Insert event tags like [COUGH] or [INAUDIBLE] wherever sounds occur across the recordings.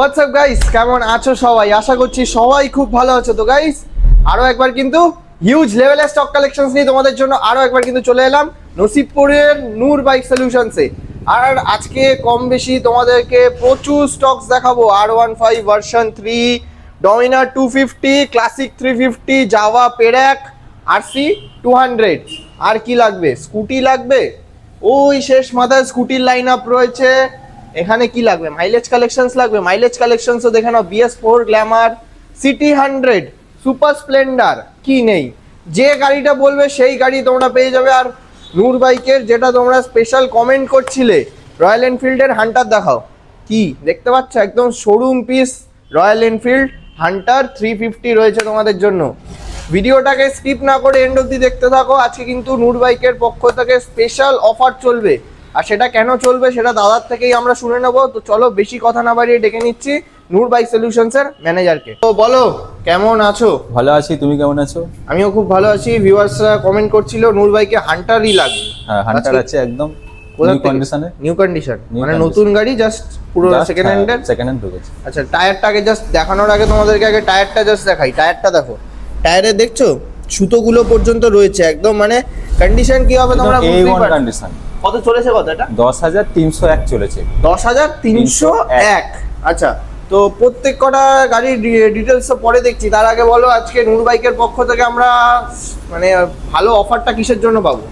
WhatsApp guys কেমন আছো সবাই? আশা করছি সবাই খুব ভালো আছো। তো গাইস আরও একবার কিন্তু হিউজ লেভেলের স্টক কালেকশনস নিয়ে তোমাদের জন্য আরও একবার কিন্তু চলে এলাম নসিবপুরের নূর বাইক সলিউশনসে আর আজকে কম বেশি তোমাদেরকে প্রচুর স্টকস দেখাবো। R one five version three Dominar two fifty classic three fifty Jawa Perak RC two hundred আর কি লাগবে? স্কুটি লাগবে? ওই শেষ মাথায় স্কুটির লাইন আপ রয়েছে। এখানে কি লাগবে? মাইলেজ কালেকশনস লাগবে? মাইলেজ কালেকশনসও দেখে নাও BS four Glamour CT hundred super Splendor কি নেই? যে গাড়িটা বলবে সেই গাড়ি তোমরা পেয়ে যাবে। আর নূর বাইকের যেটা তোমরা স্পেশাল কমেন্ট করছিলে রয়্যাল এনফিল্ডের হান্টার দেখাও। কি? দেখতে পাচ্ছ? একদম showroom piece Royal Enfield Hunter three fifty রয়েছে তোমাদের জন্য। ভিডিওটাকে স্কিপ না করে এন্ড অব্দি দেখতে থাকো। আজকে কিন্তু নূর বাইকের পক্ষ থেকে স্পেশাল অফার চলবে। আর সেটা কেন চলবে সেটা দাদার থেকেই আমরা শুনে নেব। তো চলো বেশি কথা না বাড়িয়ে ডেকে নিচ্ছি নূর বাইক সলিউশনসের ম্যানেজারকে তো বলো কেমন আছো? ভালো আছি তুমি কেমন আছো? আমিও খুব ভালো আছি। ভিউয়ার্সরা কমেন্ট করছিল নূর বাইকে হান্টারই লাগবে। হ্যাঁ হান্টার আছে একদম? কন্ডিশনে নিউ কন্ডিশন মানে নতুন গাড়ি জাস্ট পুরো সেকেন্ড হ্যান্ডের সেকেন্ড হ্যান্ড ঢুকেছে। আচ্ছা টায়ারটাকে জাস্ট দেখানোর আগে তোমাদেরকে আগে টায়ারটা জাস্ট দেখাই। টায়ারটা দেখো। টায়ারে দেখছ? সুতোগুলো পর্যন্ত রয়েছে একদম মানে কন্ডিশন কি হবে তোমরা বুঝতেই পারছ। কন্ডিশন কত চলেছে কত এটা দশ হাজার তিনশো এক চলেছে। দশ হাজার তিনশো এক। আচ্ছা তো প্রত্যেক কটা গাড়ির ডিটেলস তো পরে দেখছি। তার আগে বলো আজকে নূর বাইকের পক্ষ থেকে আমরা মানে ভালো অফারটা কিসের জন্য পাবো?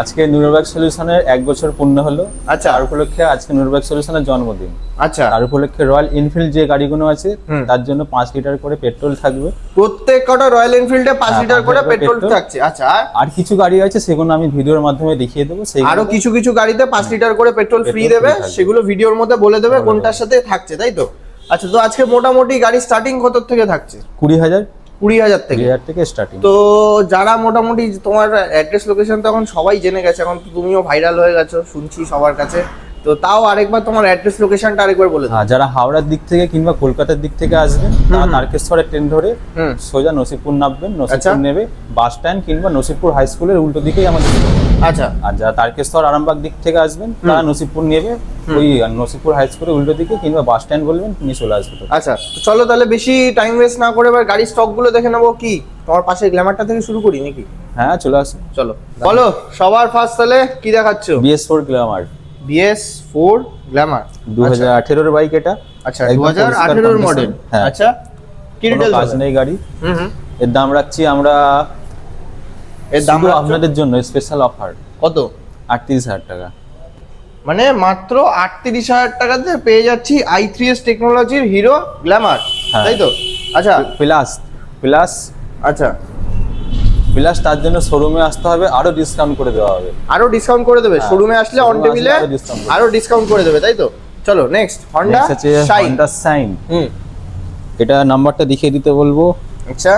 আজকে নুরবাগ সলিউশনের এক বছর পূর্ণ হলো। আচ্ছা। আর উপলক্ষে আজকে নুরবাগ সলিউশনের জন্মদিন। আচ্ছা। আর উপলক্ষে রয়্যাল এনফিল্ড যে গাড়িগুলো আছে তার জন্য পাঁচ লিটার করে পেট্রোল থাকবে। প্রত্যেক কটা রয়্যাল এনফিল্ডে পাঁচ হ্যাঁ, লিটার করে পেট্রোল। থাকছে। আচ্ছা আর? আর কিছু গাড়ি আছে সেগুলো আমি ভিডিওর মাধ্যমে দেখিয়ে দেবো। সেই আরও কিছু কিছু গাড়িতে পাঁচ লিটার করে পেট্রোল ফ্রি দেবে। সেগুলো ভিডিওর মধ্যে বলে দেবে কোনটার সাথে থাকছে তাই তো? আচ্ছা তো আজকে মোটামুটি গাড়ি স্টার্টিং কত থেকে থাকছে? কুড়ি হাজার। কুড়ি হাজার থেকে। হাজার থেকে স্টার্টিং তো যারা মোটামুটি তোমার অ্যাড্রেস লোকেশন তো এখন সবাই জেনে গেছে এখন তুমিও ভাইরাল হয়ে গেছো শুনছি সবার কাছে। তো তাও আরেকবার তোমার অ্যাড্রেস লোকেশনটা আরেকবার বলে দাও। হ্যাঁ যারা হাওড়ার দিক থেকে কিংবা কলকাতার দিক থেকে আসবেন তারা নারকেশ্বরের ট্রেন ধরে সোজা নসিপুর নামবেন আচ্ছা। নসিপুর নেবে বাস স্ট্যান্ড কিংবা নসিপুর হাই স্কুলের উল্টো দিকেই আমাদের আচ্ছা। আর যারা তারকেশ্বর আরামবাগ দিক থেকে আসবেন তারা নসিপুর নেবে ওই নসিপুর হাই স্কুলের উল্টো দিকে কিংবা বাস স্ট্যান্ড বলবেন তুমি চলে আসবে তো। আচ্ছা তো চলো তাহলে বেশি টাইম ওয়েস্ট না করে এবার গাড়ির স্টকগুলো দেখে নেব কি? তোমার পাশে গ্ল্যামারটা থেকে শুরু করি নাকি? হ্যাঁ চলে আসো। চলো। বলো সবার ফার্স্ট তাহলে কি দেখাচ্ছ? BS four Glamour BS four Glamour দু হাজার আঠেরোর বাইক এটা। আচ্ছা দু হাজার আঠেরোর মডেল হ্যাঁ। আচ্ছা কি কোনো ডিটেলস কাজ নেই গাড়ি। এর দাম রাখছি আমরা এর দাম আপনাদের জন্য স্পেশাল অফার কত? আটত্রিশ হাজার টাকা। মানে মাত্র আটত্রিশ হাজার টাকাতে পেয়ে যাচ্ছি আই থ্রি এস টেকনোলজির হিরো গ্ল্যামার। তাই তো? আচ্ছা। প্লাস প্লাস আচ্ছা। প্লাস তার জন্য শোরুমে আসতে হবে আরও ডিসকাউন্ট করে দেওয়া হবে। আরও ডিসকাউন্ট করে দেবে? হ্যাঁ, শোরুমে আসলে অন টেবিলে আরও ডিসকাউন্ট করে দেবে তাই তো? চলো next Honda Shine Honda Shine hmm. এটা নাম্বারটা দেখিয়ে দিতে বলব। আচ্ছা।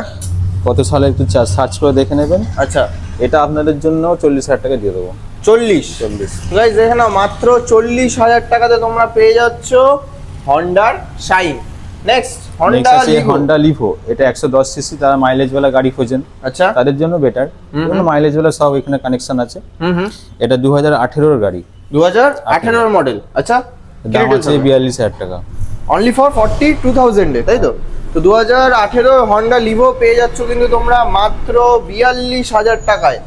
কত সালে একটু সার্চ করে দেখে নেবেন। আচ্ছা। এটা আপনাদের জন্য চল্লিশ হাজার টাকা দিয়ে দেবো। চল্লিশ? চল্লিশ। গাইজ দেখে নাও মাত্র চল্লিশ হাজার টাকাতে তোমরা পেয়ে যাচ্ছ হন্ডার Shine next Honda Honda Livo এটা একশো দশ সিসি তারা মাইলেজ ওয়ালা গাড়ি খোঁজেন। আচ্ছা। তাদের জন্য বেটার হুম। মাইলেজ ওয়ালা সব এখানে কানেকশন আছে। হুম হুম। এটা দু হাজার আঠেরোর গাড়ি। দু হাজার আঠেরোর মডেল আচ্ছা দাম আছে বিয়াল্লিশ হাজার টাকা। অনলি ফর ফর্টি টু থাউজেন্ডে তাই তো? তো দু হাজার আঠেরো হন্ডা লিভো পেয়ে যাচ্ছ কিন্তু তোমরা মাত্র বিয়াল্লিশ হাজার টাকায়।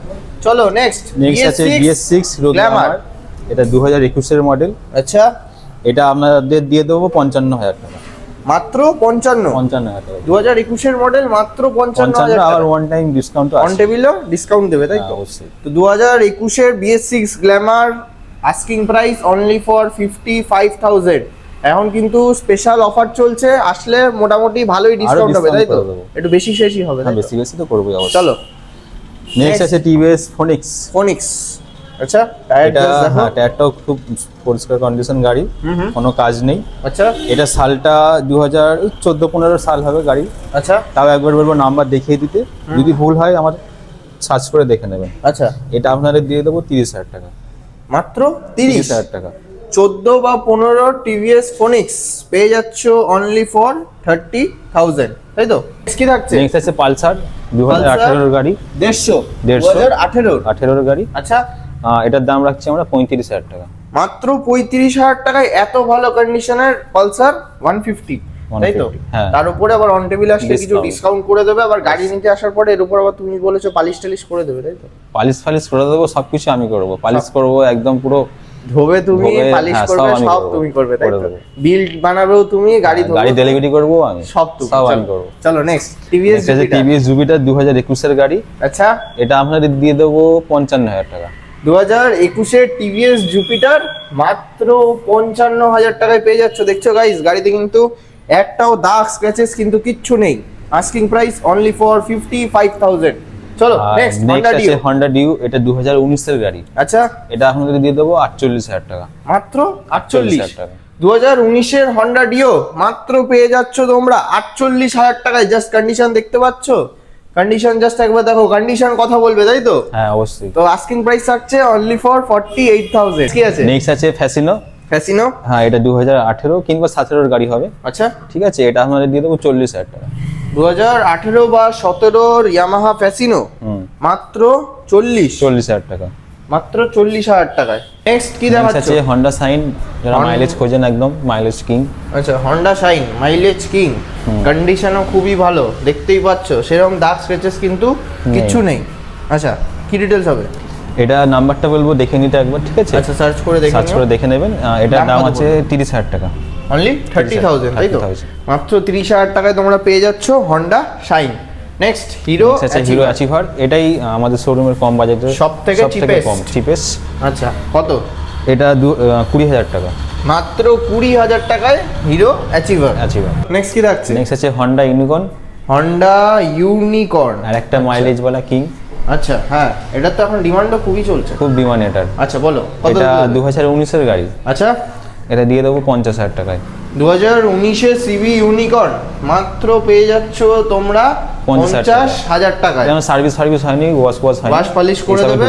চলো নেক্সট নেক্সট আছে বিএস সিক্স গ্ল্যামার এটা দু হাজার একুশের মডেল আচ্ছা। এটা আপনাদের দিয়ে দেবো পঞ্চান্ন হাজার টাকা। মাত্র পঞ্চান্ন। পঞ্চান্ন দু হাজার একুশের মডেল মাত্র পঞ্চান্ন আবার ওয়ান টাইম ডিসকাউন্ট অন টেবিলও ডিসকাউন্ট দেবে তাই তো? অবশ্যই। তো দু হাজার একুশের BS six Glamour asking price only for fifty five thousand এখন কিন্তু স্পেশাল অফার চলছে আসলে মোটামুটি ভালোই ডিসকাউন্ট হবে তাই তো। একটু বেশি শেষই হবে হ্যাঁ? বেশি বেশি তো করবোই অবশ্যই। চলো নেক্সট আছে টিভিএস ফোনিক্স ফোনিক্স আচ্ছা টায়ার এটা হ্যাঁ টায়ারটাও খুব পরিষ্কার কন্ডিশন গাড়ি কোনো কাজ নেই। আচ্ছা। এটা সালটা দু হাজার চোদ্দ পনেরো সাল হবে গাড়ি আচ্ছা। তাও একবার বলব নাম্বার দেখিয়ে দিতে। যদি ভুল হয় আমার সার্চ করে দেখে নেবেন। আচ্ছা। এটা আপনাদের দিয়ে দেবো তিরিশ হাজার টাকা। মাত্র তিরিশ? হাজার টাকা। চোদ্দ বা পনেরো টিভিএস ফোনিক্স পেয়ে যাচ্ছ অনলি ফর থার্টি থাউজেন্ড তাই তো? কি থাকছে? নেক্সট আছে পালসার দু হাজার আঠেরোর গাড়ি। দেড়শো দেড়শো। হাজার আঠেরোর। আঠেরোর গাড়ি। আচ্ছা এটার দাম রাখছি আমরা পঁয়ত্রিশ হাজার টাকা। মাত্র পঁয়ত্রিশ হাজার টাকায় এত ভালো কন্ডিশনের পালসার ওয়ান ফিফটি তাই তো? 150, হ্যাঁ। তার উপরে আবার অন টেবিল আসলে কিছু ডিসকাউন্ট করে দেবে আবার গাড়ি নিতে আসার পরে এর উপর আবার তুমি বলেছ পালিশ টালিশ করে দেবে তাই তো? পালিশ ফালিশ করে দেবো সবকিছু আমি করব। পালিশ করব একদম পুরো ধোবে তুমি পালিশ হ্যাঁ, করবে সব। তুমি করবে তাই তো। বিল্ড বানাবেও তুমি গাড়ি ধোবে গাড়ি ডেলিভারি করব আমি সব তুমি সব আমি। করব। চলো নেক্সট টিভিএস টিভিএস জুপিটার হাজার একুশের গাড়ি। আচ্ছা। এটা আপনাদের দিয়ে দেবো পঞ্চান্ন হাজার টাকা। দু হাজার একুশের টিভিএস জুপিটার মাত্র পঞ্চান্ন হাজার টাকায় পেয়ে যাচ্ছ। দেখছ গাইস গাড়িতে কিন্তু একটাও দাগ স্ক্র্যাচেস কিন্তু কিচ্ছু নেই। Asking price only for fifty five thousand চলো নেক্সট হন্ডা আছে হন্ডা ডিউ এটা দু হাজার উনিশের গাড়ি। আচ্ছা। এটা আপনাদের দিয়ে দেবো আটচল্লিশ হাজার টাকা। মাত্র আটচল্লিশ। হাজার টাকা। দু হাজার উনিশের হন্ডা ডিও মাত্র পেয়ে যাচ্ছ তোমরা আটচল্লিশ হাজার টাকায়। জাস্ট কন্ডিশন দেখতে পাচ্ছ? কন্ডিশন জাস্ট একবার দেখো কন্ডিশন কথা বলবে তাই তো? হ্যাঁ অবশ্যই। তো আস্কিং প্রাইস থাকছে only for forty eight thousand কি আছে? নেক্সট আছে ফ্যাসিনো ফ্যাসিনো হ্যাঁ এটা দু হাজার আঠেরো কিংবা সতেরোর গাড়ি হবে। আচ্ছা। ঠিক আছে এটা আপনাদের দিয়ে দেবো চল্লিশ হাজার টাকা। দু হাজার আঠেরো বা সতেরোর ইয়ামাহা ফ্যাসিনো মাত্র চল্লিশ। চল্লিশ হাজার টাকা। মাত্র চল্লিশ হাজার টাকায়। নেক্সট কি দেখাচ্ছ আছে হন্ডা সাইন যারা মাইলেজ খোঁজেন একদম মাইলেজ কিং আচ্ছা হন্ডা শাইন মাইলেজ কিং কন্ডিশনও খুবই ভালো দেখতেই পাচ্ছ। সেরকম দাগ স্ক্রেচেস কিন্তু কিচ্ছু নেই। আচ্ছা কি ডিটেলস হবে? এটা নাম্বারটা বলব দেখে নিতে একবার ঠিক আছে? আচ্ছা সার্চ করে দেখে সার্চ করে দেখে নেবেন। এটার দাম আছে তিরিশ হাজার টাকা। অনলি থার্টি থাউজেন্ড তাই তো? মাত্র তিরিশ হাজার টাকায় তোমরা পেয়ে যাচ্ছ Honda Shine next Hero Hero Achiever এটাই আমাদের শোরুমের কম বাজেটের সবথেকে cheapest। কম চিপেস্ট আচ্ছা কত? এটা কুড়ি হাজার টাকা। মাত্র কুড়ি হাজার টাকায় হিরো অ্যাচিভার। অ্যাচিভার নেক্সট কি রাখছে নেক্সট আছে হন্ডা ইউনিকর্ন হন্ডা ইউনিকর্ন আর একটা মাইলেজ বলা কিং আচ্ছা হ্যাঁ এটার তো এখন ডিমান্ডও খুবই চলছে। খুব ডিমান্ড এটার। আচ্ছা বলো এটা দু হাজার উনিশের গাড়ি। আচ্ছা। এটা দিয়ে দেবো পঞ্চাশ হাজার টাকায়। দু হাজার উনিশে সিবি ইউনিকর্ন মাত্র পেয়ে যাচ্ছ তোমরা পঞ্চাশ হাজার টাকায়। সার্ভিস সার্ভিস হয়নি ওয়াশ ওয়াশ হয়নি। ওয়াশ পালিশ করে দেবে।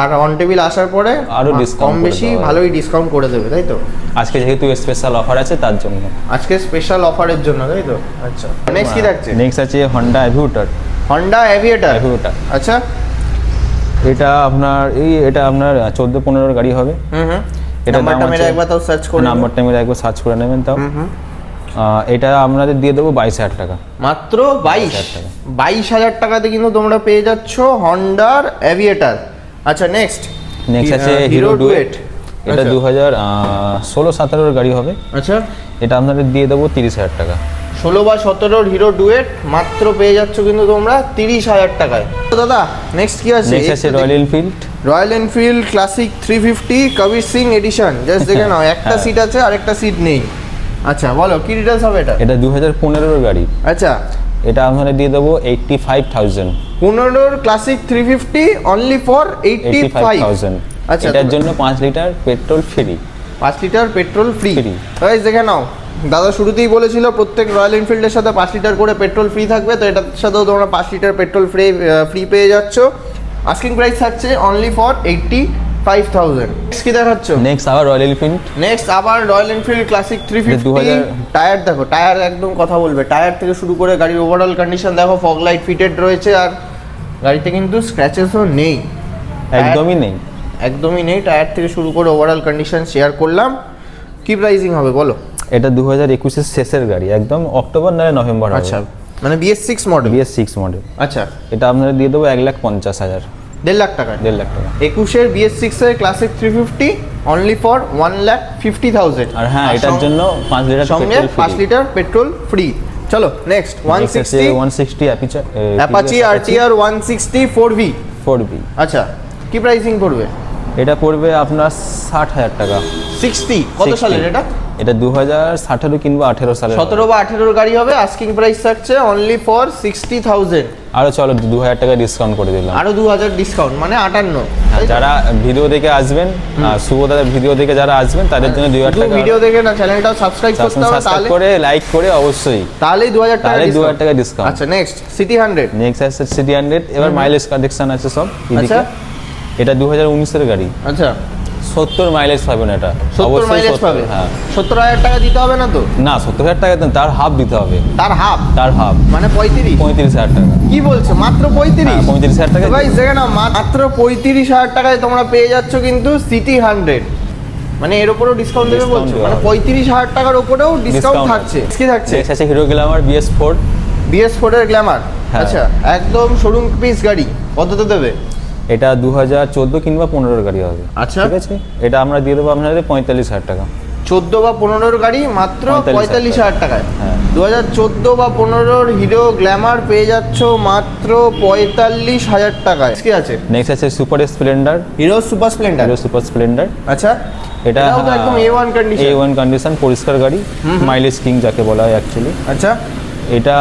আর অন টেবিল আসার পরে আরও discount কম বেশি ভালোই ডিসকাউন্ট করে দেবে তাই তো? আজকে যেহেতু স্পেশাল অফার আছে তার জন্য। আজকে স্পেশাল অফারের জন্য তাই তো? আচ্ছা নেক্সট কি থাকছে? নেক্সট আছে Honda Aviator Honda Aviator Aviator আচ্ছা। এটা আপনার এই এটা আপনার চোদ্দ পনেরোর গাড়ি হবে। হুম নাম্বারটা মেরে একবার তাও সার্চ করে। নাম্বারটা আমি একবার সার্চ করে নেবেন তাও। এটা আপনাদের দিয়ে দেবো বাইশ হাজার টাকা। মাত্র বাইশ হাজার টাকা। বাইশ হাজার টাকাতে কিন্তু তোমরা পেয়ে যাচ্ছ হন্ডার অ্যাভিয়েটার আচ্ছা নেক্সট নেক্সট আছে হিরো ডুয়েট এটা আচ্ছা। দু হাজার ষোলো সতেরোর গাড়ি হবে। আচ্ছা। এটা আপনাদের দিয়ে দেবো তিরিশ হাজার টাকা। ষোলো বা সতেরোর হিরো ডুয়েট মাত্র পেয়ে যাচ্ছ কিন্তু তোমরা তিরিশ হাজার টাকায়। তো দাদা নেক্সট কি আছে? নেক্সট আছে Royal Enfield Royal Enfield classic three fifty Kabir Singh edition just দেখে [LAUGHS] নাও একটা হ্যাঁ। সিট আছে আর একটা সিট নেই। আচ্ছা বলো কি ডিটেলস হবে এটা? এটা দু হাজার পনেরোর গাড়ি। আচ্ছা। এটা আপনাদের দিয়ে দেবো এইট্টি ফাইভ থাউজেন্ড পনেরোর classic three fifty only for eighty five আচ্ছা এটার জন্য পাঁচ লিটার পেট্রোল ফ্রি। পাঁচ লিটার পেট্রোল ফ্রি। Free। দেখে নাও দাদা শুরুতেই বলেছিল প্রত্যেক রয়্যাল এনফিল্ডের সাথে পাঁচ লিটার করে পেট্রোল ফ্রি থাকবে তো এটার সাথেও তোমরা পাঁচ লিটার পেট্রোল ফ্রি ফ্রি পেয়ে যাচ্ছ। আস্কিং প্রাইস থাকছে only for eighty five thousand কি দেখাচ্ছ? নেক্সট আবার রয়্যাল এনফিল্ড নেক্সট আবার Royal Enfield classic three fifty 2000 tyre দেখো টায়ার একদম কথা বলবে। টায়ার থেকে শুরু করে গাড়ির ওভারঅল কন্ডিশন দেখো ফগ লাইট ফিটেড রয়েছে আর গাড়িতে কিন্তু স্ক্র্যাচেসও নেই। একদমই নেই। একদমই নেই। টায়ার থেকে শুরু করে ওভারঅল কন্ডিশন শেয়ার করলাম। কি প্রাইসিং হবে বলো? এটা দু হাজার একুশের শেষের গাড়ি একদম অক্টোবর নয় নভেম্বর আচ্ছা মানে BS six model BS six model আচ্ছা। এটা আপনারা দিয়ে দেবো এক লাখ পঞ্চাশ হাজার। দেড় লাখ টাকা দেড় লাখ টাকা। একুশের বিএস সিক্সের classic three fifty only for one lakh fifty thousand আর হ্যাঁ এটার জন্য পাঁচ লিটার সঙ্গে পাঁচ লিটার পেট্রোল ফ্রি চলো next one sixty one sixty Apache R T R one sixty four V four B আচ্ছা কি প্রাইসিং পড়বে? এটা পড়বে আপনার ষাট হাজার টাকা। সিক্সটি কত সালের এটা? এটা দু হাজার সতেরো কিংবা আঠেরো সালে সতেরো বা আঠেরোর গাড়ি হবে আস্কিং প্রাইস থাকছে অনলি ফর সিক্সটি থাউজেন্ড আরও চলো দু হাজার টাকা ডিসকাউন্ট করে দিলাম। আরও দু হাজার ডিসকাউন্ট মানে আটান্ন। যারা ভিডিও দেখে আসবেন শুভ দাদার ভিডিও দেখে যারা আসবেন তাদের জন্য দুই হাজার টাকা ভিডিও দেখে না চ্যানেলটাও সাবস্ক্রাইব করতে হবে সাবস্ক্রাইব তাহলে করে লাইক করে অবশ্যই। তাহলেই দু হাজার টাকা দু। হাজার টাকা ডিসকাউন্ট আচ্ছা নেক্সট সিটি হান্ড্রেড নেক্সট আছে সিটি হান্ড্রেড এবার মাইলেজ কালেকশন আছে সব আচ্ছা। এটা দু হাজার উনিশের গাড়ি। আচ্ছা। সত্তর মাইলেজ পাবেন এটা। সত্তর মাইলেজ পাবে? হ্যাঁ। সত্তর হাজার টাকা দিতে হবে না তো? না সত্তর হাজার টাকা দেন তার হাফ দিতে হবে। তার হাফ তার হাফ মানে পঁয়ত্রিশ? পঁয়ত্রিশ হাজার টাকা। কি বলছো? মাত্র পঁয়ত্রিশ? হ্যাঁ, পঁয়ত্রিশ হাজার টাকা ভাই দেখে না মাত্র পঁয়ত্রিশ হাজার টাকায় তোমরা পেয়ে যাচ্ছ কিন্তু সিটি হান্ড্রেড মানে এর উপরেও ডিসকাউন্ট দেবে বলছো? মানে পঁয়ত্রিশ হাজার টাকার উপরেও ডিসকাউন্ট থাকছে। কি থাকছে? আছে Hero Glamour BS four BS ফোর্ডের Glamour হ্যাঁ। আচ্ছা একদম শোরুম পিস গাড়ি। কততে দেবে? এটা দু হাজার চোদ্দ কিংবা পনেরোর গাড়ি হবে। আচ্ছা। ঠিক আছে? এটা আমরা দিয়ে দেবো আপনাদের পঁয়তাল্লিশ হাজার টাকা। চোদ্দ বা পনেরোর গাড়ি মাত্র 45,000 পঁয়তাল্লিশ হাজার টাকায়। হ্যাঁ। দু হাজার চোদ্দ বা পনেরোর হিরো গ্ল্যামার পেয়ে যাচ্ছ মাত্র পঁয়তাল্লিশ হাজার টাকায়। কি আছে? নেক্সট আছে super Splendor Hero super Splendor. Hero super Splendor. আচ্ছা। এটা একদম A one condition A one condition পরিষ্কার গাড়ি। মাইলেজ কিং যাকে বলা হয় অ্যাকচুয়ালি আচ্ছা। এটা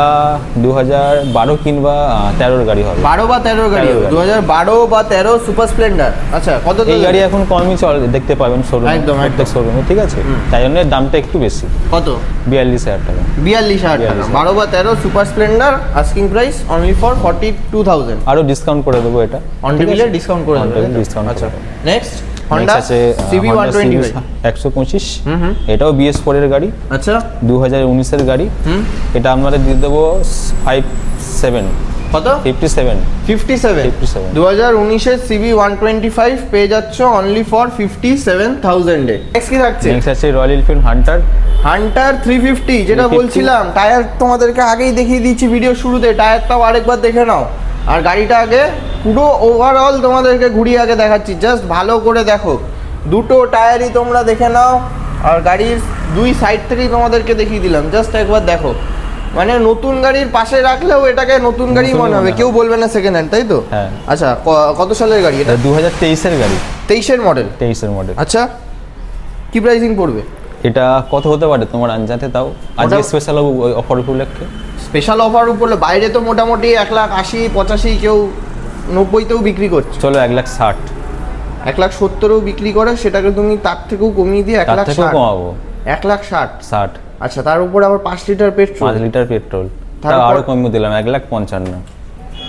দু হাজার বারো কিংবা তেরোর গাড়ি হবে। বারো বা তেরোর গাড়ি 13 গাড়ি। দু হাজার বারো বা তেরো সুপার স্প্লেন্ডার। আচ্ছা কত এই গাড়ি এখন কমই চল দেখতে পাবেন শোরুম একদম, প্রত্যেক শোরুমে ঠিক আছে? তাই জন্য দামটা একটু বেশি। কত? বিয়াল্লিশ হাজার টাকা। বিয়াল্লিশ হাজার টাকা। বারো বা তেরো super Splendor asking price only for forty two thousand আরও ডিসকাউন্ট করে দেবো এটা। অন ডিসকাউন্ট করে On ডিসকাউন্ট আচ্ছা নেক্সট হন্ডা আছে সিবি পঁচিশ। হুম হুম। এটাও বিএস ফোরের গাড়ি। আচ্ছা। দু হাজার উনিশের গাড়ি। হুম। এটা আমরা দিয়ে দেবো ফাইভ সেভেন কত? ফিফটি সেভেন ফিফটি সেভেন 57 দু হাজার সিবি ওয়ান টোয়েন্টি ফাইভ পেয়ে যাচ্ছ অনলি ফর ফিফটি সেভেন থাউজেন্ডে নেক্সট কি থাকছে? নেক্সট আছে Royal Enfield Hunter Hunter three fifty যেটা বলছিলাম টায়ার তোমাদেরকে আগেই দেখিয়ে দিচ্ছি ভিডিও শুরুতে টায়ারটাও আরেকবার দেখে নাও। আর গাড়িটা আগে পুরো ওভারঅল তোমাদেরকে ঘুরিয়ে আগে দেখাচ্ছি। জাস্ট ভালো করে দেখো। দুটো টায়ারই তোমরা দেখে নাও আর গাড়ির দুই সাইড থেকেই তোমাদেরকে দেখিয়ে দিলাম। জাস্ট একবার দেখো। মানে নতুন গাড়ির পাশে রাখলেও এটাকে নতুন গাড়ি মনে হবে। কেউ বলবে না সেকেন্ড হ্যান্ড তাই তো? হ্যাঁ। আচ্ছা কত সালের গাড়ি এটা? এটা দু হাজার তেইশের গাড়ি। তেইশের মডেল তেইশের মডেল আচ্ছা কি প্রাইসিং পড়বে? এটা কত হতে পারে তোমার আনজাতে তাও? আজকে স্পেশাল অফার উপলক্ষে? স্পেশাল অফার উপরে বাইরে তো মোটামুটি এক লাখ আশি পঁচাশি কেউ নব্বইতেও বিক্রি করছে। চলো এক লাখ ষাট। এক লাখ সত্তরও বিক্রি করে সেটাকে তুমি তার থেকেও কমিয়ে দিয়ে এক তার লাখ ষাট। কমাবো? এক লাখ ষাট। ষাট। আচ্ছা তার উপর আবার পাঁচ লিটার পেট্রোল পাঁচ লিটার পেট্রোল তা তারপর- আরও কমিয়ে দিলাম এক লাখ পঞ্চান্ন।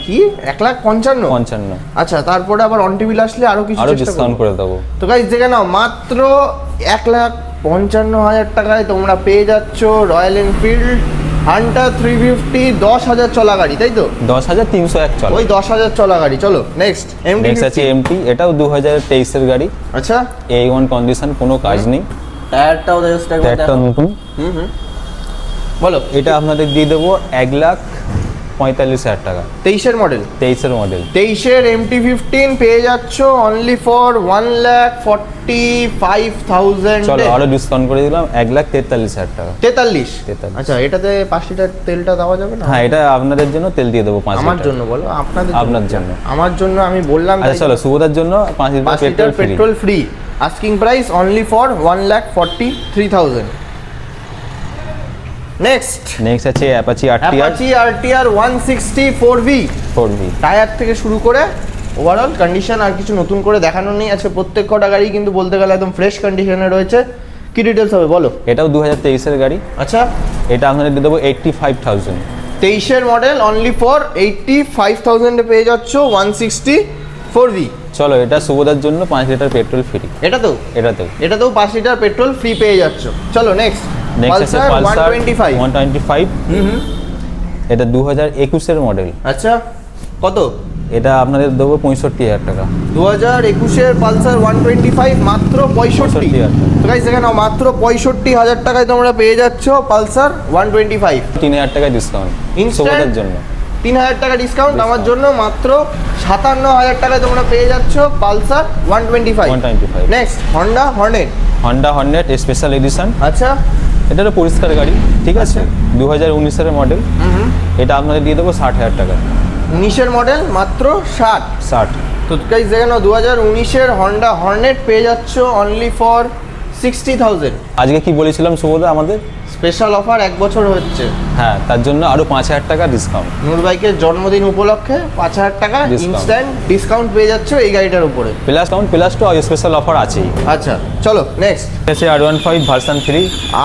কি? এক লাখ পঞ্চান্ন? পঞ্চান্ন। আচ্ছা তারপরে আবার অন টিভিল আসলে আরও কিছু আরও ডিসকাউন্ট করে দেবো। তো গাইজ দেখে নাও মাত্র এক লাখ পঞ্চান্ন হাজার টাকায় তোমরা পেয়ে যাচ্ছ Royal Enfield Hunter three fifty দশ হাজার চলা গাড়ি তাই তো? দশ হাজার তিনশো এক চলো। ওই দশ হাজার চলা গাড়ি চলো নেক্সট এমডি আছে এমটি এটাও দু হাজার তেইশের গাড়ি। আচ্ছা। এই ওয়ান কন্ডিশন কোনো কাজ নেই। টায়ারটাও একটা নতুন। হুম হুম। বলো এটা আপনাদের দিয়ে দেবো এক লাখ পঁয়তাল্লিশ হাজার টাকা। তেইশের মডেল তেইশের মডেল তেইশের এমটি ফিফটিন পেয়ে যাচ্ছ only for one lakh forty five thousand চলো আরও ডিসকাউন্ট করে দিলাম এক লাখ তেতাল্লিশ হাজার টাকা। তেতাল্লিশ? 43 আচ্ছা এটাতে পাঁচ লিটার তেলটা দেওয়া যাবে না? হ্যাঁ এটা আপনাদের জন্য তেল দিয়ে দেবো পাঁচ আমার জন্য বলো আপনাদের আপনার জন্য। আমার জন্য আমি বললাম আচ্ছা চলো সুবোধার জন্য পাঁচ litre petrol free asking price only for one lakh forty three thousand next next আছে Apache RTR Apache RTR one sixty four V four V tyre থেকে শুরু করে ওভারঅল কন্ডিশন আর কিছু নতুন করে দেখানো নেই। আছে প্রত্যেক কটা গাড়ি কিন্তু বলতে গেলে একদম ফ্রেশ কন্ডিশনে রয়েছে। কি ডিটেলস হবে বলো? এটাও দু হাজার তেইশের গাড়ি। আচ্ছা। এটা আপনাদের দিয়ে দেবো এইটটি ফাইভ থাউজেন্ড তেইশের model only for eighty five থাউজেন্ডে পেয়ে যাচ্ছ ওয়ান সিক্সটি ফোর ভি চলো এটা সুবোধার জন্য পাঁচ লিটার পেট্রোল ফ্রি এটা তো এটাতেও। এটাতেও পাঁচ লিটার পেট্রোল ফ্রি পেয়ে যাচ্ছ। চলো নেক্সট নেক্সট আছে Pulsar one Pulsar twenty five one twenty five hmm hmm এটা দু হাজার একুশের মডেল আচ্ছা কত? এটা আপনাদের দেবো পঁয়ষট্টি হাজার টাকা। দু হাজার একুশের পালসার ওয়ান টোয়েন্টি ফাইভ মাত্র পঁয়ষট্টি। 65,000 তো গাইস দেখে নাও মাত্র পঁয়ষট্টি হাজার টাকায় তোমরা পেয়ে যাচ্ছ পালসার ওয়ান টোয়েন্টি ফাইভ তিন হাজার টাকা ডিসকাউন্ট? সুবোধার জন্য। তিন হাজার টাকা ডিসকাউন্ট আমার জন্য মাত্র সাতান্ন হাজার টাকায় তোমরা পেয়ে যাচ্ছ Pulsar one twenty five 125 next Honda Hornet Honda hundred special edition আচ্ছা। এটা একটা পরিষ্কার গাড়ি ঠিক আছে? দু হাজার উনিশের মডেল হুম। এটা আপনাদের দিয়ে দেবো ষাট হাজার টাকা। উনিশের মডেল মাত্র ষাট। ষাট। তো গাইস দেখে নাও দু হাজার উনিশের হন্ডা হর্নেট পেয়ে যাচ্ছ অনলি ফর সিক্সটি থাউজেন্ড আজকে কি বলেছিলাম সুবোধা আমাদের? স্পেশাল অফার এক বছর হচ্ছে। হ্যাঁ তার জন্য আরও পাঁচ হাজার টাকা ডিসকাউন্ট নূর বাইকের জন্মদিন উপলক্ষে পাঁচ হাজার টাকা ইনস্ট্যান্ট ডিসকাউন্ট পেয়ে যাচ্ছ এই গাড়িটার উপরে। Plus count plus two special offer আছেই। আচ্ছা চলো নেক্সট আছে R one five version three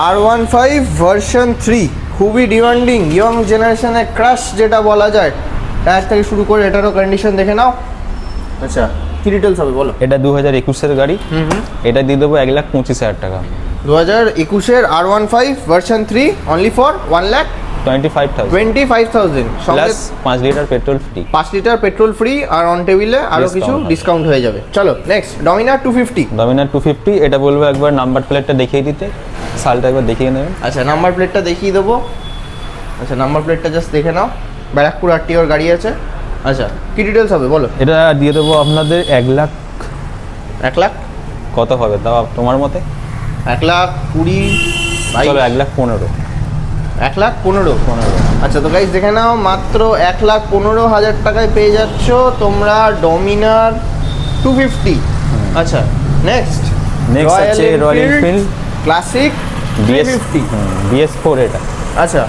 R one five version three খুবই ডিমান্ডিং ইয়ং জেনারেশনের ক্রাশ যেটা বলা যায়। টায়ার থেকে শুরু করে এটারও কন্ডিশন দেখে নাও। আচ্ছা। কি ডিটেলস হবে বলো? এটা দু হাজার একুশের গাড়ি। এটা দিয়ে দেবো এক লাখ পঁচিশ হাজার টাকা। দু হাজার একুশের R one five version three only for one lakh twenty five thousand twenty five thousand plus পাঁচ লিটার পেট্রোল ফ্রি পাঁচ লিটার পেট্রোল ফ্রি আর অন টেবিলে আরও কিছু ডিসকাউন্ট হয়ে যাবে। চলো next Dominar two fifty Dominar two fifty এটা বলব একবার নাম্বার প্লেটটা দেখিয়ে দিতে। সালটা একবার দেখিয়ে নেবেন আচ্ছা নাম্বার প্লেটটা দেখিয়ে দেবো। আচ্ছা নাম্বার প্লেটটা জাস্ট দেখে নাও। ব্যারাকপুর আরটিওর গাড়ি আছে। আচ্ছা কি ডিটেলস হবে? বলো। এটা দিয়ে দেবো আপনাদের এক লাখ। এক লাখ? কত হবে? তাও তোমার মতে। এক লাখ কুড়ি চলো এক লাখ পনেরো। এক লাখ পনেরো? পনেরো। আচ্ছা তো গাইজ দেখে নাও মাত্র এক লাখ পনেরো হাজার টাকায় পেয়ে যাচ্ছ তোমরা ডমিনার টু ফিফটি আচ্ছা নেক্সট Next হচ্ছে Royal Enfield classic BS fifty BS four এটা। আচ্ছা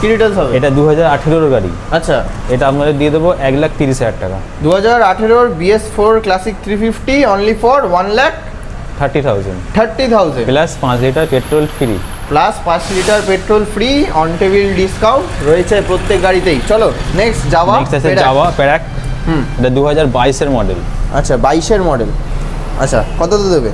কি ডিটেলস হবে? এটা দু হাজার আঠেরোর গাড়ি। আচ্ছা। এটা আপনাদের দিয়ে দেবো এক লাখ তিরিশ হাজার টাকা। দু হাজার আঠেরোর BS four classic three fifty only for one lakh thirty thousand. Thirty thousand. Plus পাঁচ লিটার পেট্রোল ফ্রি। প্লাস পাঁচ litre petrol free on table discount রয়েছে প্রত্যেক গাড়িতেই। চলো নেক্সট যাওয়া নেক্সট আছে প্যারাক হুম। এটা দু হাজার বাইশের মডেল আচ্ছা বাইশের মডেল আচ্ছা কত দেবে?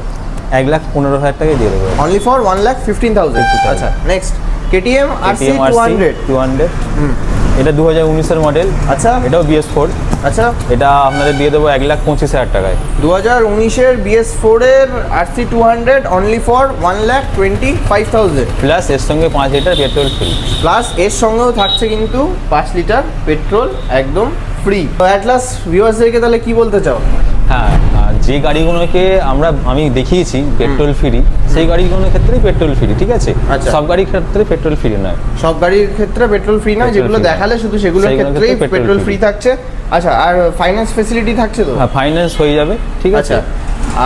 এক লাখ পনেরো হাজার টাকায় দিয়ে দেবো। Only for one lakh fifteen thousand আচ্ছা নেক্সট কেটিএম RC হান্ড্রেড 200 হুম। এটা দু হাজার উনিশের মডেল আচ্ছা। এটাও বিএস ফোর আচ্ছা। এটা আপনাদের দিয়ে দেবো এক লাখ পঁচিশ হাজার টাকায়। দু হাজার উনিশের বিএস ফোরের R C two hundred only for one lakh twenty five thousand plus এর সঙ্গে পাঁচ লিটার পেট্রোল ফ্রি প্লাস এর সঙ্গেও থাকছে কিন্তু পাঁচ লিটার পেট্রোল একদম ফ্রি তো অ্যাটলাস ভিউয়ার্সদেরকে তাহলে কি বলতে চাও? হ্যাঁ যে গাড়িগুলোকে আমরা আমি দেখিয়েছি পেট্রোল ফ্রি সেই গাড়িগুলোর ক্ষেত্রে পেট্রোল ফ্রি ঠিক আছে? আচ্ছা। সব গাড়ির ক্ষেত্রে পেট্রোল ফ্রি নয়। সব গাড়ির ক্ষেত্রে পেট্রোল ফ্রি নয় যেগুলো দেখালে শুধু সেগুলোর ক্ষেত্রেই পেট্রোল ফ্রি থাকছে। আচ্ছা আর ফাইন্যান্স ফেসিলিটি থাকছে তো? হ্যাঁ ফাইন্যান্স হয়ে যাবে ঠিক আছে? আচ্ছা।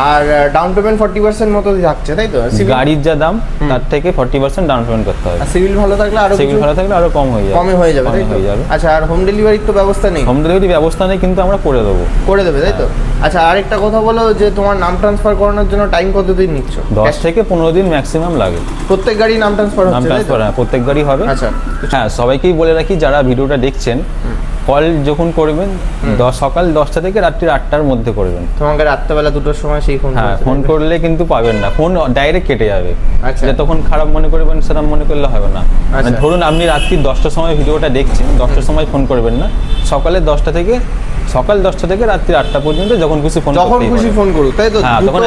আর ডাউন পেমেন্ট ফর্টি পার্সেন্ট মতো থাকছে তাই তো? গাড়ির যা দাম তার থেকে ফর্টি পার্সেন্ট ডাউন পেমেন্ট করতে হবে। আর সিভিল ভালো থাকলে আরও সিভিল ভালো থাকলে আরও কম হয়ে যাবে। কমে হয়ে যাবে তাই তো? হয়ে যাবে। আচ্ছা আর হোম ডেলিভারির তো ব্যবস্থা নেই? হোম ডেলিভারি ব্যবস্থা নেই কিন্তু আমরা করে দেবো। করে দেবে তাই তো? আচ্ছা আরেকটা কথা বলো যে তোমার নাম ট্রান্সফার করানোর জন্য টাইম কতদিন নিচ্ছ? দশ থেকে পনেরো দিন ম্যাক্সিমাম লাগে। প্রত্যেক গাড়ি নাম ট্রান্সফার নাম হচ্ছে ট্রান্সফার হ্যাঁ প্রত্যেক গাড়ি হবে। আচ্ছা। হ্যাঁ সবাইকেই বলে রাখি যারা ভিডিওটা দেখছেন কল যখন করবেন সকাল দশটা থেকে রাত্রি আটটার মধ্যে করবেন। তোমাকে রাত্রেবেলা দুটোর সময় সেই ফোন হ্যাঁ ফোন করলে কিন্তু পাবেন না। ফোন ডাইরেক্ট কেটে যাবে। আচ্ছা। তখন খারাপ মনে করবেন সেরকম মনে করলে হবে না। মানে আচ্ছা। ধরুন আপনি রাত্রি দশটার সময় ভিডিওটা দেখছেন দশটার সময় ফোন করবেন না। সকালে দশটা থেকে সকাল দশটা থেকে রাত্রি আটটা পর্যন্ত যখন খুশি ফোন যখন খুশি ফোন করুক তাই তো? হ্যাঁ তখন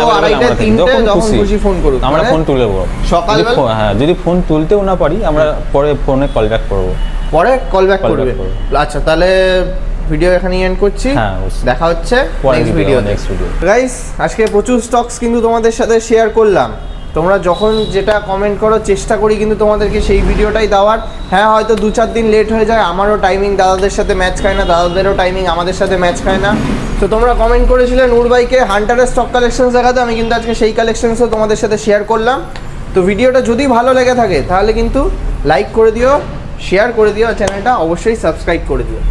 যখন খুশি ফোন করুক আমরা মানে ফোন তুলে দেবো। সকালবেলা? যদি ফো- হ্যাঁ যদি ফোন তুলতেও না পারি আমরা পরে ফোনে কল ব্যাক করব। পরে কল ব্যাক করবে। আচ্ছা তাহলে ভিডিও এখানে এন্ড করছি। হ্যাঁ, দেখা হচ্ছে next video next video। Guys আজকে প্রচুর স্টকস কিন্তু তোমাদের সাথে শেয়ার করলাম। তোমরা যখন যেটা কমেন্ট করো চেষ্টা করি কিন্তু তোমাদেরকে সেই ভিডিওটাই দেওয়ার। হ্যাঁ হয়তো দু চার দিন লেট হয়ে যায় আমারও টাইমিং দাদাদের সাথে ম্যাচ খায় না দাদাদেরও টাইমিং আমাদের সাথে ম্যাচ খায় না। তো তোমরা কমেন্ট করেছিলে নূর বাইকে হান্টারের স্টক কালেকশন দেখাতে আমি কিন্তু আজকে সেই কালেকশনসও তোমাদের সাথে শেয়ার করলাম। তো ভিডিওটা যদি ভালো লেগে থাকে তাহলে কিন্তু লাইক করে দিও। শেয়ার করে দিও চ্যানেলটা অবশ্যই সাবস্ক্রাইব করে দিও।